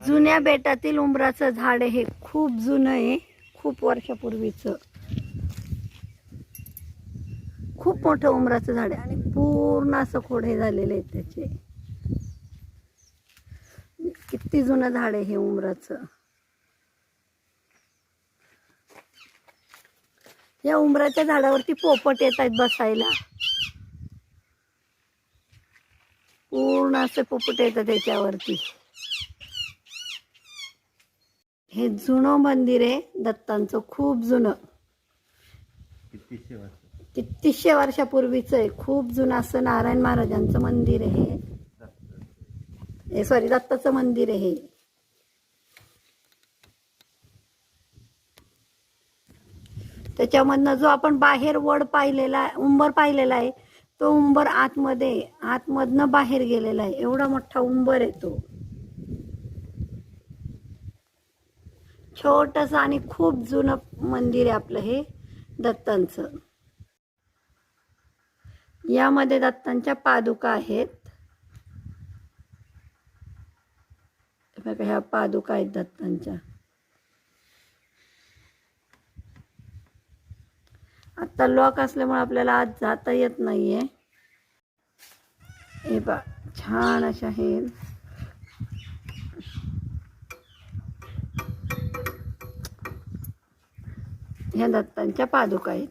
जुन्या बेटातील उंबराचं झाड हे खूप जुनं आहे. खूप वर्षापूर्वीचं. खूप मोठं उंबराचं झाड आहे आणि पूर्ण असं खोडे झालेले आहेत त्याचे. किती जुनं झाड आहे हे उंबराचं. या उंबराच्या झाडावरती पोपट येत आहेत बसायला. पूर्ण असे पोपट येतात त्याच्यावरती. हे जुनं मंदिर आहे दत्तांचं खूप जुनं. कितीशे वर्षापूर्वीचं आहे खूप जुनं असं नारायण महाराजांचं मंदिर आहे हे. सॉरी दत्ताचं मंदिर आहे हे. त्याच्यामधनं जो आपण बाहेर वड पाहिलेला आहे उंबर पाहिलेला आहे तो उंबर आतमध्ये आतमधनं बाहेर गेलेला आहे. एवढा मोठा उंबर आहे तो. छोटंसं आणि खूप जुनं मंदिर आहे आपलं हे दत्तांचं. यामध्ये दत्तांच्या पादुका आहेत. बघा ह्या पादुका आहेत दत्तांच्या. आत्ता लॉक असल्यामुळे आपल्याला आज जाता येत नाहीये. हे बा छान अशा हे ह्या दत्तांच्या पादुका आहेत.